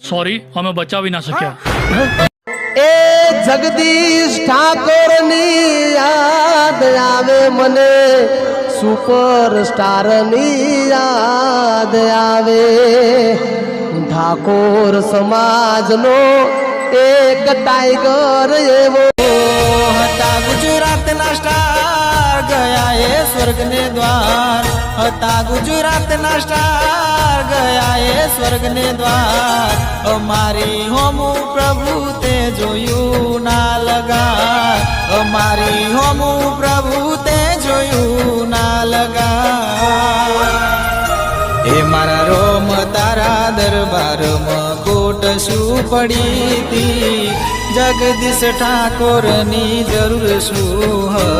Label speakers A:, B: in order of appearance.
A: Sorry और मैं बचा भी ना सकिया हाँ।
B: ए जगदीश ठाकुर नी याद आवे मने सुपर स्टार नी याद आवे। ठाकुर समाज नो एक टाइगर ये वो।
C: हटा गुजरात ना स्टार गया ये स्वर्ग ने द्वार। हटा गुजरात ना स्टार गया ये स्वर्ग ने द्वार। અમારી હોમું પ્રભુ તે જોયું ના લગા અમારી હોમું પ્રભુ તે જોયું ના લગા એ મારા રોમ તારા દરબારમાં કોટ શું પડી હતી? જગદીશ ઠાકોરની જરૂર શું હતી